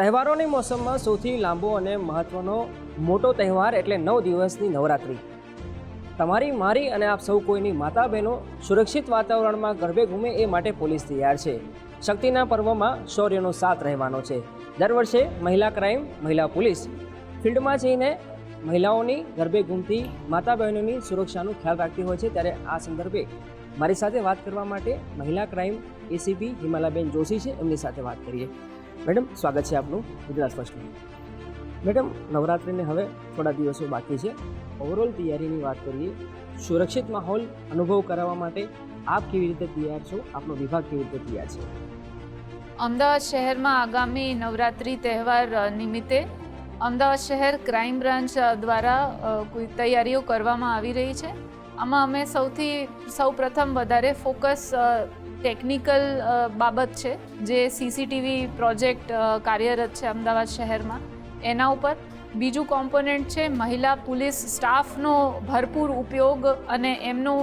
તહેવારોની મોસમમાં સૌથી લાંબો અને મહત્વનો મોટો તહેવાર એટલે નવ દિવસની નવરાત્રિ. તમારી, મારી અને આપ સૌ કોઈની માતા બહેનો સુરક્ષિત વાતાવરણમાં ગરબે ઘૂમે એ માટે પોલીસ તૈયાર છે. શક્તિના પર્વમાં શૌર્યનો સાથ રહેવાનો છે. દર વર્ષે મહિલા ક્રાઇમ, મહિલા પોલીસ ફિલ્ડમાં જઈને મહિલાઓની ગરબે ઘૂમતી માતા બહેનોની સુરક્ષાનો ખ્યાલ રાખતી હોય છે. ત્યારે આ સંદર્ભે મારી સાથે વાત કરવા માટે મહિલા ક્રાઇમ એસીપી હિમાલાબેન જોશી છે. એમની સાથે વાત કરીએ. મેડમ, સ્વાગત છે આપનું ગુજરાત ફર્સ્ટમાં મેડમ, નવરાત્રિને હવે થોડા દિવસો બાકી છે. ઓવરઓલ તૈયારીની વાત કરીએ, સુરક્ષિત માહોલ અનુભવ કરાવવા માટે આપ કેવી રીતે તૈયાર છો? આપનો વિભાગ કેવી રીતે તૈયાર છે? અમદાવાદ શહેરમાં આગામી નવરાત્રિ તહેવાર નિમિત્તે અમદાવાદ શહેર ક્રાઇમ બ્રાન્ચ દ્વારા કોઈ તૈયારીઓ કરવામાં આવી રહી છે. આમાં અમે સૌથી સૌ પ્રથમ વધારે ફોકસ ટેકનિકલ બાબત છે, જે સીસીટીવી પ્રોજેક્ટ કાર્યરત છે અમદાવાદ શહેરમાં. એના ઉપર બીજું કોમ્પોનન્ટ છે, મહિલા પોલીસ સ્ટાફનો ભરપૂર ઉપયોગ અને એમનું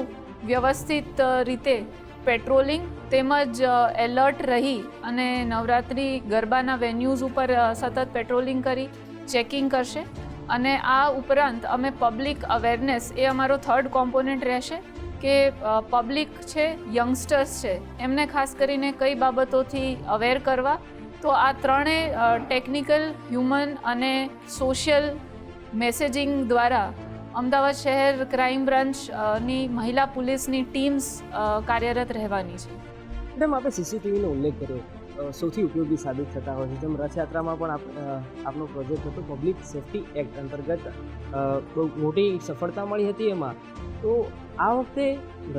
વ્યવસ્થિત રીતે પેટ્રોલિંગ તેમજ એલર્ટ રહી અને નવરાત્રિ ગરબાના વેન્યુઝ ઉપર સતત પેટ્રોલિંગ કરી, ચેકિંગ કરશે. અને આ ઉપરાંત અમે પબ્લિક અવેરનેસ એ અમારો થર્ડ કોમ્પોનન્ટ રહેશે. કે પબ્લિક છે યંગસ્ટર્સ છે, એમને ખાસ કરીને કઈ બાબતોથી અવેર કરવા? તો આ ત્રણેય ટેકનિકલ હ્યુમન અને સોશિયલ મેસેજિંગ દ્વારા અમદાવાદ શહેર ક્રાઇમ બ્રાન્ચની મહિલા પોલીસની ટીમ્સ કાર્યરત રહેવાની છે. મેડમ, આપણે સીસીટીવીનો ઉલ્લેખ કર્યો. સૌથી ઉપયોગી સાબિત થતા હોય છે. જેમ રથયાત્રામાં પણ આપનો પ્રોજેક્ટ હતો પબ્લિક સેફટી એક્ટ અંતર્ગત બહુ મોટી સફળતા મળી હતી એમાં. તો આ વખતે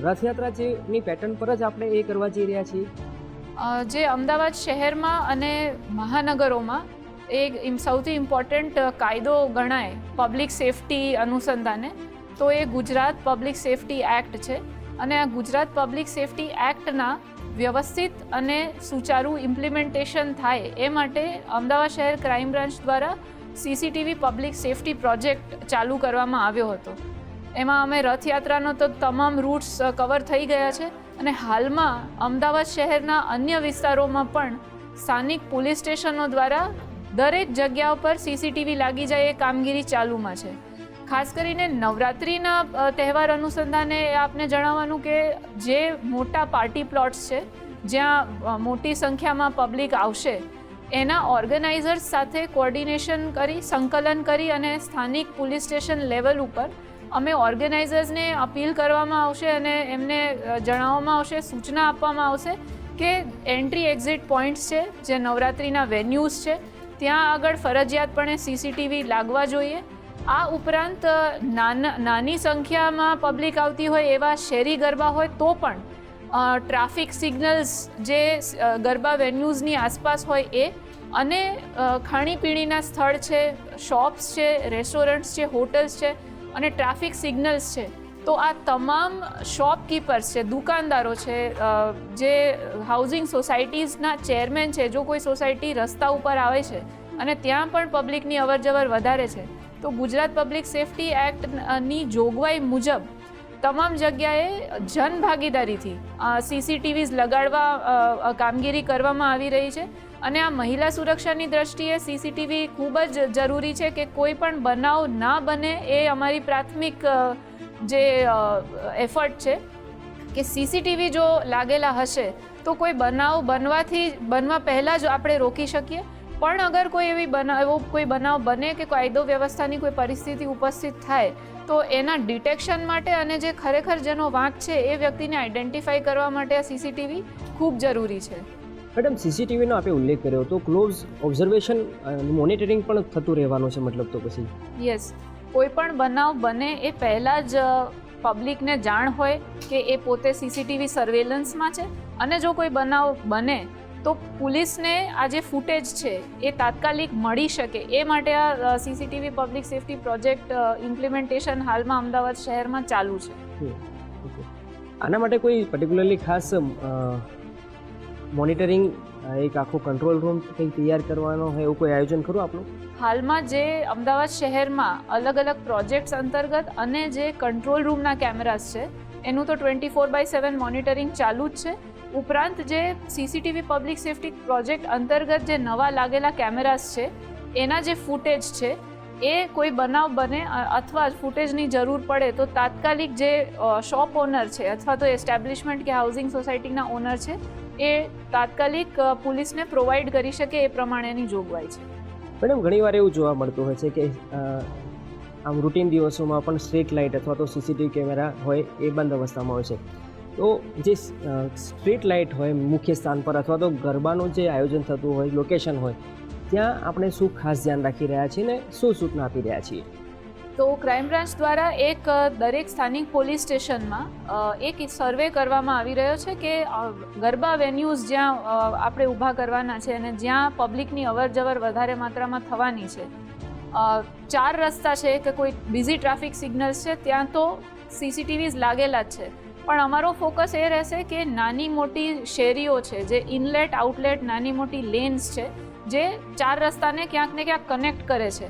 રથયાત્રા જેની પેટર્ન પર જ આપણે એ કરવા જઈ રહ્યા છીએ. જે અમદાવાદ શહેરમાં અને મહાનગરોમાં એ સૌથી ઇમ્પોર્ટન્ટ કાયદો ગણાય પબ્લિક સેફટી અનુસંધાને, તો એ ગુજરાત પબ્લિક સેફટી એક્ટ છે. અને આ ગુજરાત પબ્લિક સેફટી એક્ટના વ્યવસ્થિત અને સુચારુ ઇમ્પ્લિમેન્ટેશન થાય એ માટે અમદાવાદ શહેર ક્રાઇમ બ્રાન્ચ દ્વારા સીસીટીવી પબ્લિક સેફટી પ્રોજેક્ટ ચાલુ કરવામાં આવ્યો હતો. એમાં અમે રથયાત્રાનો તો તમામ રૂટ્સ કવર થઈ ગયા છે અને હાલમાં અમદાવાદ શહેરના અન્ય વિસ્તારોમાં પણ સ્થાનિક પોલીસ સ્ટેશનો દ્વારા દરેક જગ્યા પર સીસીટીવી લાગી જાય એ કામગીરી ચાલુમાં છે. ખાસ કરીને નવરાત્રિના તહેવાર અનુસંધાને આપને જણાવવાનું કે જે મોટા પાર્ટી પ્લોટ્સ છે, જ્યાં મોટી સંખ્યામાં પબ્લિક આવશે, એના ઓર્ગેનાઇઝર્સ સાથે કોર્ડિનેશન કરી, સંકલન કરી અને સ્થાનિક પોલીસ સ્ટેશન લેવલ ઉપર અમે ઓર્ગેનાઇઝર્સને અપીલ કરવામાં આવશે અને એમને જણાવવામાં આવશે, સૂચના આપવામાં આવશે કે એન્ટ્રી એક્ઝિટ પોઈન્ટ્સ છે, જે નવરાત્રિના વેન્યુઝ છે, ત્યાં આગળ ફરજિયાતપણે સીસીટીવી લાગવા જોઈએ. આ ઉપરાંત નાના સંખ્યામાં પબ્લિક આવતી હોય એવા શેરી ગરબા હોય તો પણ ટ્રાફિક સિગ્નલ્સ જે ગરબા વેન્યુઝની આસપાસ હોય એ અને ખાણીપીણીના સ્થળ છે શોપ્સ છે રેસ્ટોરન્ટ્સ છે હોટલ્સ છે અને ટ્રાફિક સિગ્નલ્સ છે, તો આ તમામ શોપકીપર્સ છે, દુકાનદારો છે જે હાઉસિંગ સોસાયટીઝના ચેરમેન છે, જો કોઈ સોસાયટી રસ્તા ઉપર આવે છે અને ત્યાં પણ પબ્લિકની અવરજવર વધારે છે, તો ગુજરાત પબ્લિક સેફટી એક્ટની જોગવાઈ મુજબ તમામ જગ્યાએ જનભાગીદારીથી સીસીટીવીઝ લગાડવા કામગીરી કરવામાં આવી રહી છે. અને આ મહિલા સુરક્ષાની દ્રષ્ટિએ સીસીટીવી ખૂબ જ જરૂરી છે કે કોઈ પણ બનાવ ના બને એ અમારી પ્રાથમિક જે એફર્ટ છે. કે સીસીટીવી જો લાગેલા હશે તો કોઈ બનાવ બનવાથી, બનવા પહેલાં જ આપણે રોકી શકીએ. પણ અગર કોઈ એવી બનાવ એવો કોઈ બનાવ બને કે કાયદો વ્યવસ્થાની કોઈ પરિસ્થિતિ ઉપસ્થિત થાય, તો એના ડિટેક્શન માટે અને જે ખરેખર જેનો વાંક છે એ વ્યક્તિને આઈડેન્ટિફાઈ કરવા માટે આ સીસીટીવી ખૂબ જરૂરી છે. મેડમ સીસીટીવીનો આપણે ઉલ્લેખ કર્યો તો ક્લોઝ ઓબ્ઝર્વેશન મોનિટરિંગ પણ થતું રહેવાનું છે મતલબ તો પછી. યસ કોઈ પણ બનાવ બને એ પહેલાં જ પબ્લિકને જાણ હોય કે એ પોતે સીસીટીવી સર્વેલન્સમાં છે. અને જો કોઈ બનાવ બને તો પોલીસને આ જે ફૂટેજ છે એ તાત્કાલિક મળી શકે. એ માટે આ CCTV public safety project implementation હાલમાં અમદાવાદ શહેરમાં ચાલુ છે. આના માટે કોઈ પર્ટિક્યુલરલી ખાસ મોનિટરિંગ એક આખો કંટ્રોલ રૂમ કંઈક તૈયાર કરવાનો હોય એવું કોઈ આયોજન ખરું આપણું હાલમાં જે અમદાવાદ શહેરમાં અલગ અલગ પ્રોજેક્ટ્સ અંતર્ગત અને જે કંટ્રોલ રૂમના કેમેરાસ છે, એનું તો twenty four by seven monitoring ચાલુ જ છે. ઉપરાંત જે સીસીટીવી પબ્લિક સેફટી પ્રોજેક્ટ અંતર્ગત જે નવા લાગેલા કેમેરાસ છે, એના જે ફૂટેજ છે એ કોઈ બનાવ બને અથવા ફૂટેજની જરૂર પડે તો તાત્કાલિક જે શોપ ઓનર છે અથવા તો એસ્ટેબ્લિશમેન્ટ કે હાઉસિંગ સોસાયટીના ઓનર છે, એ તાત્કાલિક પોલીસને પ્રોવાઈડ કરી શકે એ પ્રમાણેની જોગવાઈ છે. મેડમ, ઘણીવાર એવું જોવા મળતું હોય છે કે આમ રૂટીન દિવસોમાં પણ સ્ટ્રીટ લાઇટ અથવા તો સીસીટીવી કેમેરા હોય એ બંધ અવસ્થામાં હોય છે. તો જે સ્ટ્રીટ લાઇટ હોય મુખ્ય સ્થાન પર અથવા તો ગરબાનું જે આયોજન થતું હોય, લોકેશન હોય ત્યાં આપણે શું ખાસ ધ્યાન રાખી રહ્યા છીએ ને શું સૂચના આપી રહ્યા છીએ? તો ક્રાઇમ બ્રાન્ચ દ્વારા એક દરેક સ્થાનિક પોલીસ સ્ટેશનમાં એક સર્વે કરવામાં આવી રહ્યો છે કે ગરબા વેન્યુઝ જ્યાં આપણે ઊભા કરવાના છે અને જ્યાં પબ્લિકની અવર જવર વધારે માત્રામાં થવાની છે. ચાર રસ્તા છે કે કોઈ બિઝી ટ્રાફિક સિગ્નલ્સ છે, ત્યાં તો સીસીટીવીઝ લાગેલા જ છે. પણ અમારો ફોકસ એ રહેશે કે નાની મોટી શેરીઓ છે, જે ઇનલેટ આઉટલેટ નાની મોટી લેન્સ છે જે ચાર રસ્તાને ક્યાંક ને ક્યાંક કનેક્ટ કરે છે.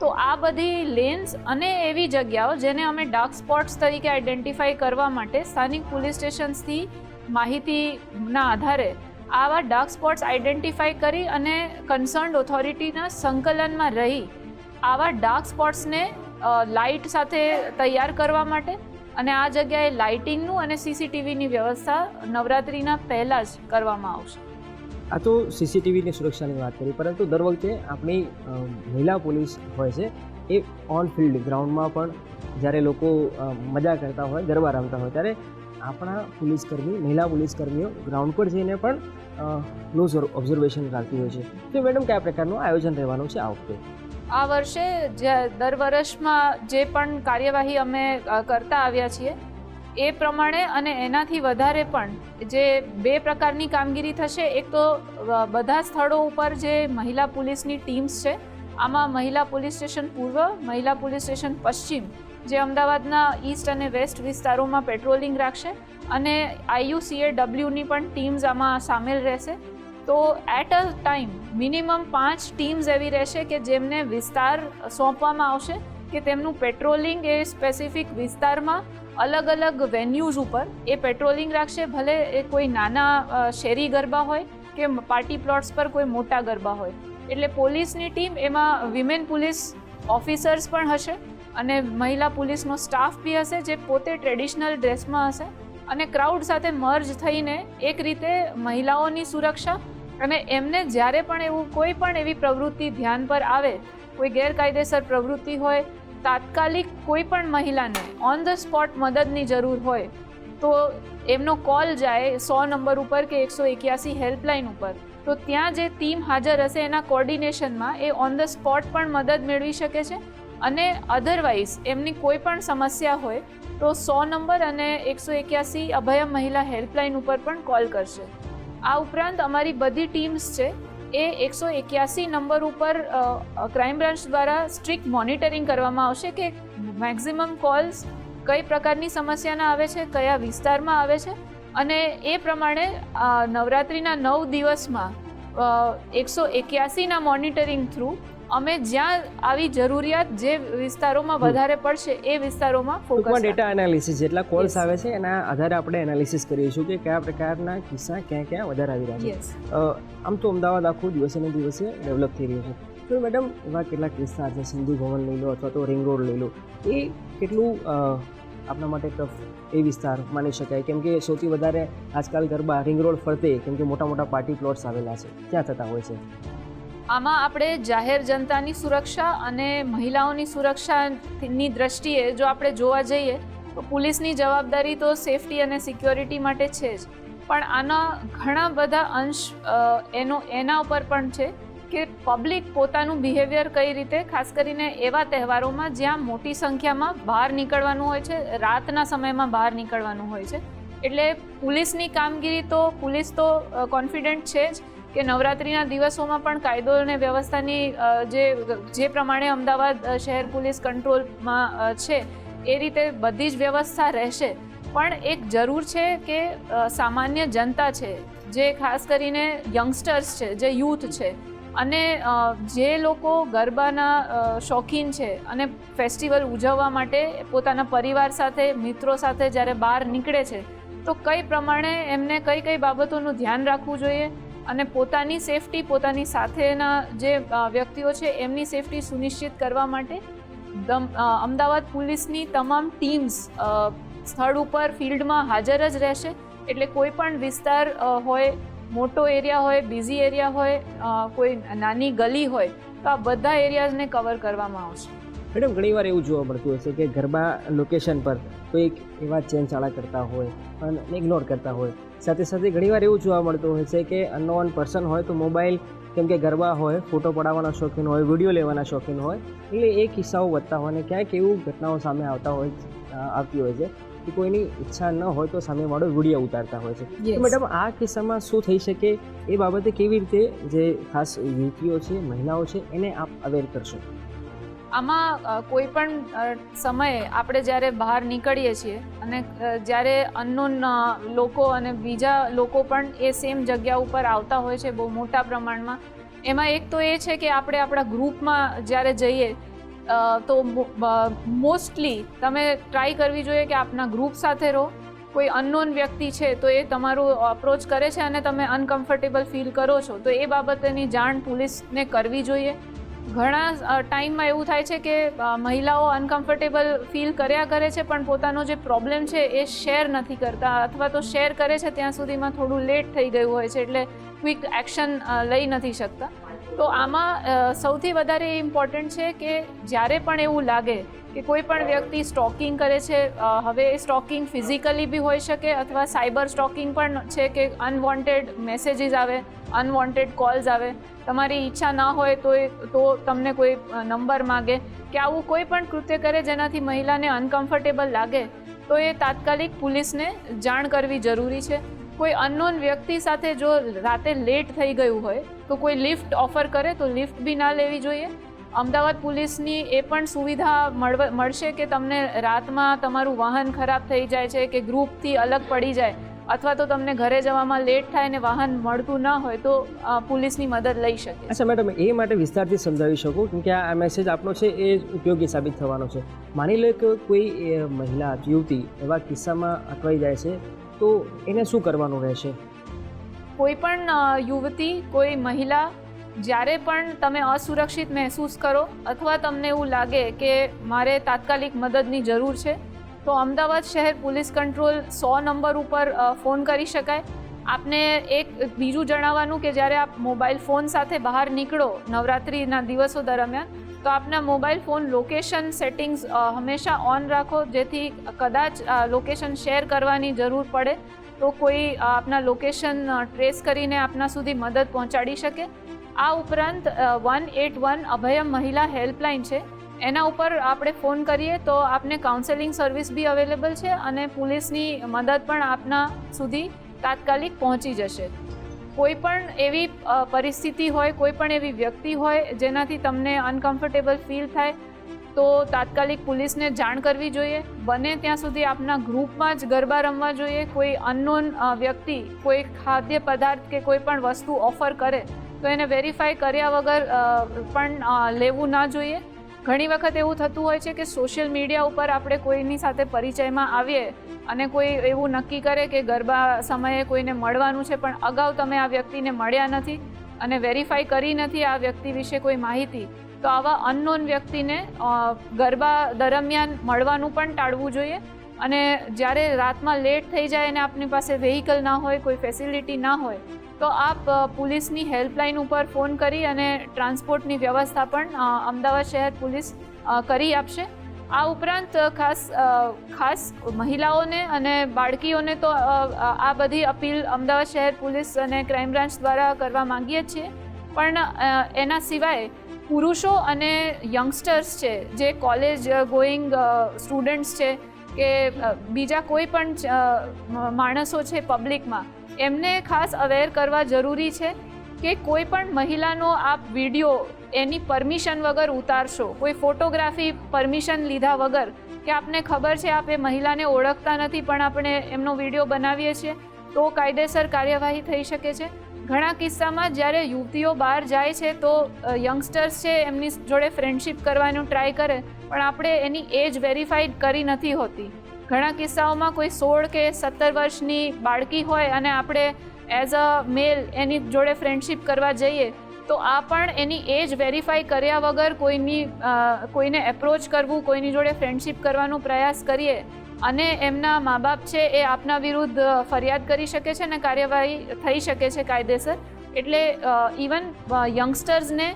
તો આ બધી લેન્સ અને એવી જગ્યાઓ જેને અમે ડાર્ક સ્પોટ્સ તરીકે આઈડેન્ટિફાઈ કરવા માટે સ્થાનિક પોલીસ સ્ટેશન્સથી માહિતીના આધારે આવા ડાર્ક સ્પોટ્સ આઈડેન્ટિફાઈ કરી અને કન્સર્ન્ડ ઓથોરિટીના સંકલનમાં રહી આવા ડાર્ક સ્પોટ્સને લાઇટ સાથે તૈયાર કરવા માટે અને આ જગ્યાએ લાઇટિંગનું અને સીસીટીવીની વ્યવસ્થા નવરાત્રિના પહેલાં જ કરવામાં આવશે. આ તો સીસીટીવીની સુરક્ષાની વાત કરી, પરંતુ દર વખતે આપણી મહિલા પોલીસ હોય છે, એ ઓન ફિલ્ડ ગ્રાઉન્ડમાં પણ જ્યારે લોકો મજા કરતા હોય, ગરબા રમતા હોય, ત્યારે આપણા પોલીસકર્મી મહિલા પોલીસકર્મીઓ ગ્રાઉન્ડ પર જઈને પણ ક્લોઝ ઓબ્ઝર્વેશન રાખતી હોય છે. તો મેડમ કયા પ્રકારનું આયોજન રહેવાનું છે આ વખતે? આ વર્ષે જે, દર વર્ષમાં જે પણ કાર્યવાહી અમે કરતા આવ્યા છીએ એ પ્રમાણે અને એનાથી વધારે પણ જે બે પ્રકારની કામગીરી થશે, એક તો બધા સ્થળો ઉપર જે મહિલા પોલીસની ટીમ્સ છે, આમાં મહિલા પોલીસ સ્ટેશન પૂર્વ, મહિલા પોલીસ સ્ટેશન પશ્ચિમ, જે અમદાવાદના ઈસ્ટ અને વેસ્ટ વિસ્તારોમાં પેટ્રોલિંગ રાખશે અને આઈયુસીએ ડબલ્યુની પણ ટીમ્સ આમાં સામેલ રહેશે. તો એટ અ ટાઈમ મિનિમમ પાંચ ટીમ્સ એવી રહેશે કે જેમને વિસ્તાર સોંપવામાં આવશે કે તેમનું પેટ્રોલિંગ એ સ્પેસિફિક વિસ્તારમાં અલગ અલગ વેન્યુઝ ઉપર એ પેટ્રોલિંગ રાખશે. ભલે એ કોઈ નાના શેરી ગરબા હોય કે પાર્ટી પ્લોટ્સ પર કોઈ મોટા ગરબા હોય. એટલે પોલીસની ટીમ એમાં વિમેન પોલીસ ઓફિસર્સ પણ હશે અને મહિલા પોલીસનો સ્ટાફ બી હશે જે પોતે ટ્રેડિશનલ ડ્રેસમાં હશે અને ક્રાઉડ સાથે મર્જ થઈને એક રીતે મહિલાઓની સુરક્ષા અને એમને જ્યારે પણ એવું કોઈ પણ એવી પ્રવૃત્તિ ધ્યાન પર આવે, કોઈ ગેરકાયદેસર પ્રવૃત્તિ હોય તાત્કાલિક કોઈ પણ મહિલાને ઓન ધ સ્પોટ મદદની જરૂર હોય, તો એમનો કોલ જાય સો નંબર ઉપર કે એકસો એક્યાસી હેલ્પલાઇન ઉપર. તો ત્યાં જે ટીમ હાજર હશે એના કોર્ડિનેશનમાં એ ઓન ધ સ્પોટ પણ મદદ મેળવી શકે છે. અને અધરવાઇઝ એમની કોઈ પણ સમસ્યા હોય, તો સો નંબર અને એકસો એક્યાસી અભયમ મહિલા હેલ્પલાઇન ઉપર પણ કોલ કરશે. આ ઉપરાંત અમારી બધી ટીમ્સ છે એ એકસો એક્યાસી નંબર ઉપર ક્રાઇમ બ્રાન્ચ દ્વારા સ્ટ્રિક્ટ મોનિટરિંગ કરવામાં આવશે કે મેક્ઝિમમ કોલ્સ કઈ પ્રકારની સમસ્યાના આવે છે, કયા વિસ્તારમાં આવે છે? અને એ પ્રમાણે નવરાત્રિના નવ દિવસમાં એકસો એક્યાસીના મોનિટરિંગ થ્રુ અમે જ્યાં આવી જરૂરિયાત જે વિસ્તારોમાં વધારે પડશે એ વિસ્તારોમાં ફોકસ ડેટા એનાલિસિસ જેટલા કોલ્સ આવે છે એના આધારે આપણે એનાલિસિસ કરીશું કે કયા પ્રકારના કિસ્સા ક્યાં ક્યાં વધારે આવી રહ્યા છે. આમ તો અમદાવાદ આખું દિવસે ને દિવસે ડેવલપ થઈ રહ્યું છે. તો મેડમ એવા કેટલાક કિસ્સા છે? સિંધુ ભવન લઈ લો અથવા તો રિંગ રોડ લઈ લો એ કેટલું આપણા માટે ટફ એ વિસ્તાર માની શકાય? કેમ કે સૌથી વધારે આજકાલ ગરબા રિંગ રોડ ફરતે કેમ કે મોટા મોટા પાર્ટી પ્લોટ્સ આવેલા છે. ત્યાં થતા હોય છે? આમાં આપણે જાહેર જનતાની સુરક્ષા અને મહિલાઓની સુરક્ષાની દ્રષ્ટિએ જો આપણે જોવા જઈએ, તો પોલીસની જવાબદારી તો સેફટી અને સિક્યોરિટી માટે છે જ. પણ આના ઘણા બધા અંશ એનો, એના ઉપર પણ છે કે પબ્લિક પોતાનું બિહેવિયર કઈ રીતે, ખાસ કરીને એવા તહેવારોમાં જ્યાં મોટી સંખ્યામાં બહાર નીકળવાનું હોય છે, રાતના સમયમાં બહાર નીકળવાનું હોય છે. એટલે પોલીસની કામગીરી તો, પોલીસ તો કોન્ફિડન્ટ છે જ. કે નવરાત્રિના દિવસોમાં પણ કાયદો અને વ્યવસ્થાની જે જે પ્રમાણે અમદાવાદ શહેર પોલીસ કંટ્રોલમાં છે, એ રીતે બધી જ વ્યવસ્થા રહેશે. પણ એક જરૂર છે કે સામાન્ય જનતા છે, જે ખાસ કરીને યંગસ્ટર્સ છે, જે યુથ છે, અને જે લોકો ગરબાના શોખીન છે અને ફેસ્ટિવલ ઉજવવા માટે પોતાના પરિવાર સાથે, મિત્રો સાથે જ્યારે બહાર નીકળે છે, તો કઈ પ્રમાણે એમને કઈ કઈ બાબતોનું ધ્યાન રાખવું જોઈએ? અને પોતાની સેફટી પોતાની સાથેના જે વ્યક્તિઓ છે, એમની સેફટી સુનિશ્ચિત કરવા માટે અમદાવાદ પોલીસની તમામ ટીમ્સ સ્થળ ઉપર ફિલ્ડમાં હાજર જ રહેશે. એટલે કોઈ પણ વિસ્તાર હોય, મોટો એરિયા હોય, બિઝી એરિયા હોય કોઈ નાની ગલી હોય, તો આ બધા એરિયાઝને કવર કરવામાં આવશે. મેડમ ઘણીવાર એવું જોવા મળતું હોય છે કે ગરબા લોકેશન પર કોઈક એવા ચેન ચાળા કરતા હોય અને ઇગ્નોર કરતા હોય. સાથે સાથે ઘણીવાર એવું જોવા મળતું હોય છે કે અનનોન પર્સન હોય તો મોબાઈલ કેમ કે ગરબા હોય ફોટો પડાવવાના શોખીન હોય વીડિયો લેવાના શોખીન હોય એટલે એ કિસ્સાઓ વધતા હોય અને ક્યાંક એવું ઘટનાઓ સામે આવતા હોય આવતી હોય છે કે કોઈની ઈચ્છા ન હોય તો સામેવાળો વીડિયો ઉતારતા હોય છે. તો મેડમ આ કિસ્સામાં શું થઈ શકે? એ બાબતે કેવી રીતે જે ખાસ યુવતીઓ છે મહિલાઓ છે એને આપ અવેર કરશો? આમાં કોઈ પણ સમયે આપણે જ્યારે બહાર નીકળીએ છીએ અને જ્યારે અનનોન લોકો અને બીજા લોકો પણ એ સેમ જગ્યા ઉપર આવતા હોય છે બહુ મોટા પ્રમાણમાં, એમાં એક તો એ છે કે આપણે આપણા ગ્રુપમાં જ્યારે જઈએ તો મોસ્ટલી તમે ટ્રાય કરવી જોઈએ કે આપના ગ્રુપ સાથે રહો. કોઈ અનનોન વ્યક્તિ છે તો એ તમારું અપ્રોચ કરે છે અને તમે અનકમ્ફર્ટેબલ ફીલ કરો છો. તો એ બાબતેની જાણ પોલીસને કરવી જોઈએ. ઘણા ટાઈમમાં એવું થાય છે કે મહિલાઓ અનકમ્ફર્ટેબલ ફીલ કર્યા કરે છે, પણ પોતાનો જે પ્રોબ્લેમ છે એ શેર નથી કરતા. અથવા તો શેર કરે છે ત્યાં સુધીમાં થોડું લેટ થઈ ગયું હોય છે, એટલે ક્વિક એક્શન લઈ નથી શકતા. તો આમાં સૌથી વધારે ઇમ્પોર્ટન્ટ છે કે જ્યારે પણ એવું લાગે કે કોઈ પણ વ્યક્તિ સ્ટોકિંગ કરે છે હવે એ સ્ટોકિંગ ફિઝિકલી બી હોઈ શકે અથવા સાયબર સ્ટોકિંગ પણ છે કે અનવોન્ટેડ મેસેજીસ આવે અનવોન્ટેડ કોલ્સ આવે. તમારી ઈચ્છા ના હોય તો એ, તો તમને કોઈ નંબર માગે કે આવું કોઈ પણ કૃત્ય કરે જેનાથી મહિલાને અનકમ્ફર્ટેબલ લાગે, તો એ તાત્કાલિક પોલીસને જાણ કરવી જરૂરી છે. કોઈ અનનોન વ્યક્તિ સાથે જો રાતે લેટ થઈ ગયું હોય, તો કોઈ લિફ્ટ ઓફર કરે તો લિફ્ટ બી ના લેવી જોઈએ. અમદાવાદ પોલીસની એ પણ સુવિધા મળશે કે તમને રાતમાં તમારું વાહન ખરાબ થઈ જાય છે કે ગ્રુપથી અલગ પડી જાય, અથવા તો તમને ઘરે જવામાં લેટ થાય ને વાહન મળતું ન હોય, તો પોલીસની મદદ લઈ શકે અચ્છા મેડમ એ માટે વિસ્તારથી સમજાવી શકો કેમ કે આ મેસેજ આપનો છે એ ઉપયોગી સાબિત થવાનો છે. માની લો કે કોઈ મહિલા, યુવતી એવા કિસ્સામાં અટવાઈ જાય છે તો એને શું કરવાનું રહેશે? કોઈ પણ યુવતી, કોઈ મહિલા, જ્યારે પણ તમે અસુરક્ષિત મહેસૂસ કરો અથવા તમને એવું લાગે કે મારે તાત્કાલિક મદદની જરૂર છે, તો અમદાવાદ શહેર પોલીસ કંટ્રોલ સો નંબર ઉપર ફોન કરી શકાય. આપને એક બીજું જણાવવાનું કે જ્યારે આપ મોબાઈલ ફોન સાથે બહાર નીકળો નવરાત્રિના દિવસો દરમિયાન, તો આપના મોબાઈલ ફોન લોકેશન સેટિંગ્સ હંમેશા ઓન રાખો, જેથી કદાચ લોકેશન શેર કરવાની જરૂર પડે, તો કોઈ આપના લોકેશન ટ્રેસ કરીને આપના સુધી મદદ પહોંચાડી શકે. આ ઉપરાંત વન એટ વન અભયમ મહિલા હેલ્પલાઇન છે. એના ઉપર આપણે ફોન કરીએ તો આપને કાઉન્સેલિંગ સર્વિસ બી અવેલેબલ છે અને પોલીસની મદદ પણ આપના સુધી તાત્કાલિક પહોંચી જશે. કોઈ પણ એવી પરિસ્થિતિ હોય, કોઈ પણ એવી વ્યક્તિ હોય, જેનાથી તમને અનકમ્ફર્ટેબલ ફીલ થાય, તો તાત્કાલિક પોલીસને જાણ કરવી જોઈએ. બને ત્યાં સુધી આપના ગ્રુપમાં જ ગરબા રમવા જોઈએ. કોઈ અનનોન વ્યક્તિ, કોઈ ખાદ્ય પદાર્થ કે કોઈ પણ વસ્તુ ઓફર કરે, તો એને વેરીફાઈ કર્યા વગર પણ લેવું ના જોઈએ. ઘણી વખત એવું થતું હોય છે કે સોશિયલ મીડિયા ઉપર આપણે કોઈની સાથે પરિચયમાં આવીએ અને કોઈ એવું નક્કી કરે કે ગરબા સમયે કોઈને મળવાનું છે, પણ અગાઉ તમે આ વ્યક્તિને મળ્યા નથી અને વેરીફાઈ કરી નથી આ વ્યક્તિ વિશે કોઈ માહિતી, તો આવા અનનોન વ્યક્તિને ગરબા દરમિયાન મળવાનું પણ ટાળવું જોઈએ અને જ્યારે રાતમાં લેટ થઈ જાય અને આપની પાસે વેહિકલ ના હોય, કોઈ ફેસિલિટી ના હોય તો આપ પોલીસની હેલ્પલાઇન ઉપર ફોન કરી અને ટ્રાન્સપોર્ટની વ્યવસ્થા પણ અમદાવાદ શહેર પોલીસ કરી આપશે. આ ઉપરાંત ખાસ ખાસ મહિલાઓને અને બાળકીઓને તો આ બધી અપીલ અમદાવાદ શહેર પોલીસ અને ક્રાઇમ બ્રાન્ચ દ્વારા કરવા માંગીએ છીએ. પણ એના સિવાય પુરુષો અને યંગસ્ટર્સ છે, જે કોલેજ ગોઈંગ સ્ટુડન્ટ્સ છે, કે બીજા કોઈ પણ માણસો છે પબ્લિકમાં એમને ખાસ અવેર કરવા જરૂરી છે કે કોઈ પણ મહિલાનો આપ વીડિયો એની પરમિશન વગર ઉતારશો, કોઈ ફોટોગ્રાફી પરમિશન લીધા વગર, કે આપને ખબર છે આપ એ મહિલાને ઓળખતા નથી પણ આપણે એમનો વીડિયો બનાવીએ છીએ, તો કાયદેસર કાર્યવાહી થઈ શકે છે. ઘણા કિસ્સામાં જ્યારે યુવતીઓ બહાર જાય છે તો યંગસ્ટર્સ છે એમની જોડે ફ્રેન્ડશિપ કરવાનું ટ્રાય કરે, પણ આપણે એની એજ વેરીફાઈડ કરી નથી હોતી. ઘણા કિસ્સાઓમાં કોઈ સોળ કે સત્તર વર્ષની બાળકી હોય અને આપણે એઝ અ મેલ એની જોડે ફ્રેન્ડશિપ કરવા જઈએ, તો આ પણ એની એજ વેરીફાઈ કર્યા વગર કોઈની કોઈને એપ્રોચ કરવું, કોઈની જોડે ફ્રેન્ડશિપ કરવાનો પ્રયાસ કરીએ. અને એમના મા બાપ છે એ આપના વિરુદ્ધ ફરિયાદ કરી શકે છે અને કાર્યવાહી થઈ શકે છે કાયદેસર. એટલે ઇવન યંગસ્ટર્સને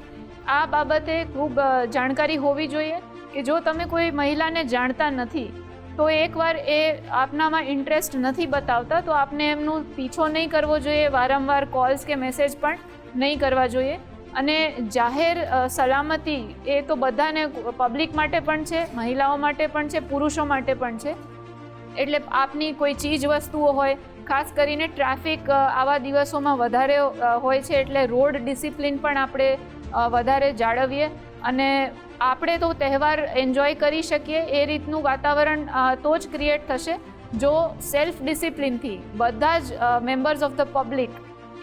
આ બાબતે ખૂબ જાણકારી હોવી જોઈએ કે જો તમે કોઈ મહિલાને જાણતા નથી તો એકવાર એ આપનામાં ઇન્ટરેસ્ટ નથી બતાવતા, તો આપને એમનું પીછો નહીં કરવો જોઈએ, વારંવાર કોલ્સ કે મેસેજ પણ નહીં કરવા જોઈએ. અને જાહેર સલામતી એ તો બધાને પબ્લિક માટે પણ છે, મહિલાઓ માટે પણ છે, પુરુષો માટે પણ છે. એટલે આપની કોઈ ચીજ વસ્તુઓ હોય, ખાસ કરીને ટ્રાફિક આવા દિવસોમાં વધારે હોય છે, એટલે રોડ ડિસિપ્લિન પણ આપણે વધારે જાળવીએ. અને આપણે તો તહેવાર એન્જોય કરી શકીએ, એ રીતનું વાતાવરણ તો જ ક્રિએટ થશે. જો સેલ્ફ ડિસિપ્લિનથી બધા જ મેમ્બર્સ ઓફ ધ પબ્લિક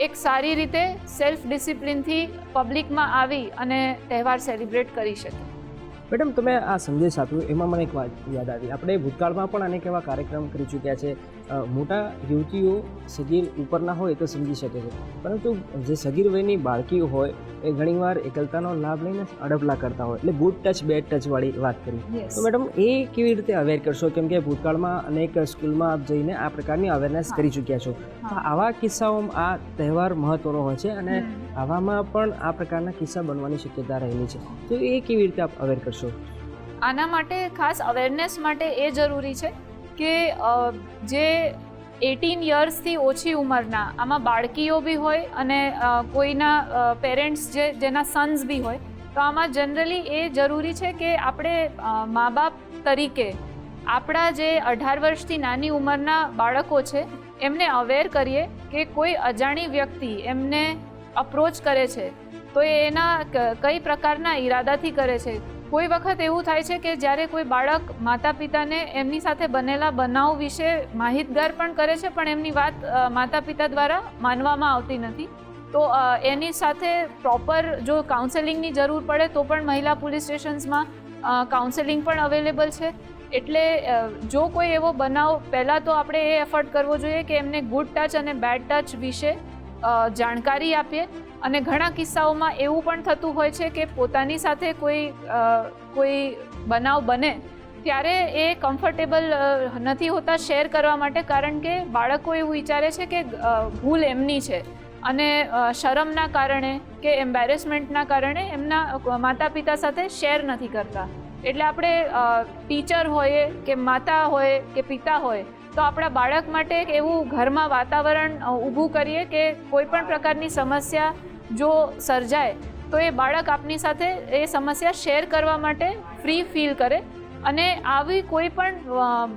એક સારી રીતે સેલ્ફ ડિસિપ્લિનથી પબ્લિકમાં આવી અને તહેવાર સેલિબ્રેટ કરી શકે. મેડમ તમે આ સંદેશ આપ્યો એમાં મને એક વાત યાદ આવી. આપણે ભૂતકાળમાં પણ અનેક એવા કાર્યક્રમ કરી ચૂક્યા છે. મોટા યુવતીઓ સગીર ઉપરના હોય તો સમજી શકે છે. પરંતુ જે સગીર વયની બાળકીઓ હોય એ ઘણીવાર એકલતાનો લાભ લઈને અડપલા કરતા હોય. એટલે ગુડ ટચ બેડ ટચવાળી વાત કરી. તો મેડમ એ કેવી રીતે અવેર કરશો? કેમ કે ભૂતકાળમાં અનેક સ્કૂલમાં આપ જઈને આ પ્રકારની અવેરનેસ કરી ચૂક્યા છો. આવા કિસ્સાઓમાં આ તહેવાર મહત્વનો હોય છે અને આવામાં પણ આ પ્રકારના કિસ્સા બનવાની શક્યતા રહેલી છે. તો એ કેવી રીતે આપ અવેર કરશો? આના માટે ખાસ અવેરનેસ માટે એ જરૂરી છે કે જે એટીન યર્સથી ઓછી ઉંમરના, આમાં બાળકીઓ બી હોય અને કોઈના પેરેન્ટ્સ જે, જેના સન્સ બી હોય, તો આમાં જનરલી એ જરૂરી છે કે આપણે મા બાપ તરીકે આપણા જે અઢાર વર્ષથી નાની ઉંમરના બાળકો છે, એમને અવેર કરીએ કે કોઈ અજાણી વ્યક્તિ એમને અપ્રોચ કરે છે, તો એ એના કઈ પ્રકારના ઈરાદાથી કરે છે. કોઈ વખત એવું થાય છે કે જ્યારે કોઈ બાળક માતા પિતાને એમની સાથે બનેલા બનાવ વિશે માહિતગાર પણ કરે છે, પણ એમની વાત માતા પિતા દ્વારા માનવામાં આવતી નથી, તો એની સાથે પ્રોપર જો કાઉન્સેલિંગની જરૂર પડે, તો પણ મહિલા પોલીસ સ્ટેશન્સમાં કાઉન્સેલિંગ પણ અવેલેબલ છે. એટલે જો કોઈ એવો બનાવ, પહેલાં તો આપણે એ એફર્ટ કરવો જોઈએ કે એમને ગુડ ટચ અને બેડ ટચ વિશે જાણકારી આપીએ. અને ઘણા કિસ્સાઓમાં એવું પણ થતું હોય છે કે પોતાની સાથે કોઈ કોઈ બનાવ બને ત્યારે એ કમ્ફર્ટેબલ નથી હોતા શેર કરવા માટે કારણ કે બાળકો એવું વિચારે છે કે ભૂલ એમની છે. અને શરમના કારણે કે એમ્બેરેસમેન્ટના કારણે એમના માતા પિતા સાથે શેર નથી કરતા. એટલે આપણે ટીચર હોઈએ કે માતા હોય કે પિતા હોય, તો આપણા બાળક માટે એક એવું ઘરમાં વાતાવરણ ઊભું કરીએ કે કોઈ પણ પ્રકારની સમસ્યા જો સર્જાય, તો એ બાળક આપની સાથે એ સમસ્યા શેર કરવા માટે ફ્રી ફીલ કરે અને આવી કોઈ પણ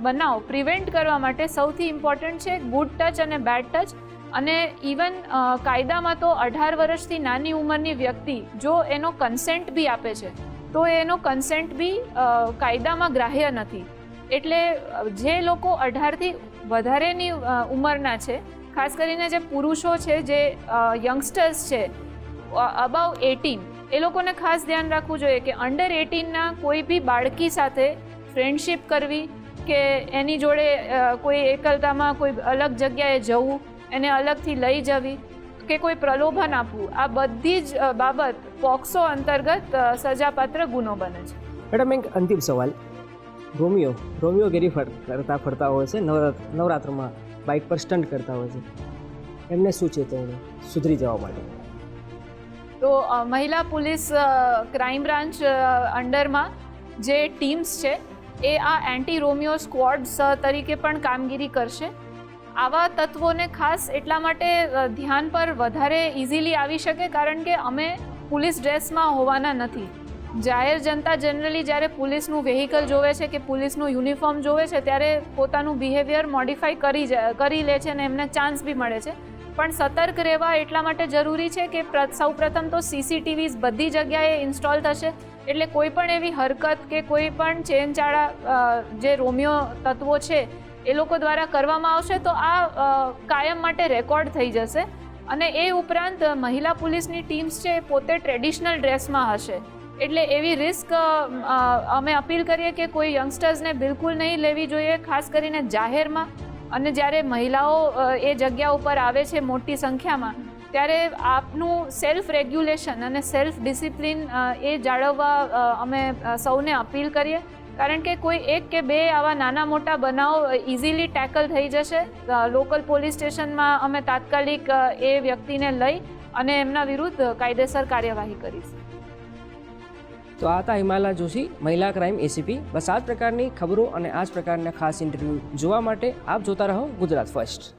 બનાવ પ્રિવેન્ટ કરવા માટે સૌથી ઇમ્પોર્ટન્ટ છે ગુડ ટચ અને બેડ ટચ અને ઇવન કાયદામાં તો અઢાર વર્ષથી નાની ઉંમરની વ્યક્તિ જો એનો કન્સેન્ટ બી આપે છે. તો એનો કન્સેન્ટ બી કાયદામાં ગ્રાહ્ય નથી. એટલે જે લોકો અઢારથી વધારેની ઉંમરના છે, ખાસ કરીને જે પુરુષો છે, જે યંગસ્ટર્સ છે અબાઉ એટીન એ લોકોને ખાસ ધ્યાન રાખવું જોઈએ કે અંડર એટીનના કોઈ બી બાળકી સાથે ફ્રેન્ડશિપ કરવી, કે એની જોડે કોઈ એકલતામાં કોઈ અલગ જગ્યાએ જવું, એને અલગથી લઈ જવી કે કોઈ પ્રલોભન આપવું આ બધી જ બાબત પોક્સો અંતર્ગત સજાપાત્ર ગુનો બને છે. મેડમ એક અંતિમ સવાલ. રોમિયો રોમિયો ગેરી કરતા ફરતા હોય છે નવરાત્ર નવરાત્રમાં બાઇક પર સ્ટન્ટ કરતા હોય છે. એમને શું ચેતવણી? સુધરી જવા માટે. તો મહિલા પોલીસ ક્રાઇમ બ્રાન્ચ અંડરમાં જે ટીમ્સ છે એ આ એન્ટી રોમિયો સ્ક્વોડ તરીકે પણ કામગીરી કરશે. આવા તત્વોને ખાસ એટલા માટે ધ્યાન પર વધારે ઇઝીલી આવી શકે કારણ કે અમે પોલીસ ડ્રેસમાં હોવાના નથી. જાહેર જનતા જનરલી જ્યારે પોલીસનું વેહિકલ જોવે છે કે પોલીસનું યુનિફોર્મ જોવે છે ત્યારે પોતાનું બિહેવિયર મોડિફાઈ કરી કરી લે છે અને એમને ચાન્સ બી મળે છે. પણ સતર્ક રહેવા એટલા માટે જરૂરી છે કે પ્ર- સૌપ્રથમ તો સીસીટીવીઝ બધી જગ્યાએ ઇન્સ્ટોલ થશે. એટલે કોઈ પણ એવી હરકત કે કોઈ પણ ચેનચાળા જે રોમિયો તત્વો છે એ લોકો દ્વારા કરવામાં આવશે તો આ કાયમ માટે રેકોર્ડ થઈ જશે. અને એ ઉપરાંત મહિલા પોલીસની ટીમ્સ છે એ પોતે ટ્રેડિશનલ ડ્રેસમાં હશે. એટલે એવી રિસ્ક અમે અપીલ કરીએ કે કોઈ યંગસ્ટર્સને બિલકુલ નહીં લેવી જોઈએ, ખાસ કરીને જાહેરમાં. અને જ્યારે મહિલાઓ એ જગ્યા ઉપર આવે છે મોટી સંખ્યામાં, ત્યારે આપનું સેલ્ફ રેગ્યુલેશન અને સેલ્ફ ડિસિપ્લિન એ જાળવવા અમે સૌને અપીલ કરીએ. કારણ કે કોઈ એક કે બે આવા નાના મોટા બનાવ ઇઝીલી ટેકલ થઈ જશે. લોકલ પોલીસ સ્ટેશનમાં અમે તાત્કાલિક એ વ્યક્તિને લઈ અને એમના વિરુદ્ધ કાયદેસર કાર્યવાહી કરીશું. તો આ હતા હિમાલા જોશી, મહિલા ક્રાઇમ એસીપી બસ આ જ પ્રકારની ખબરો અને આ જ પ્રકારના ખાસ ઇન્ટરવ્યૂ જોવા માટે આપ જોતા રહો ગુજરાત ફર્સ્ટ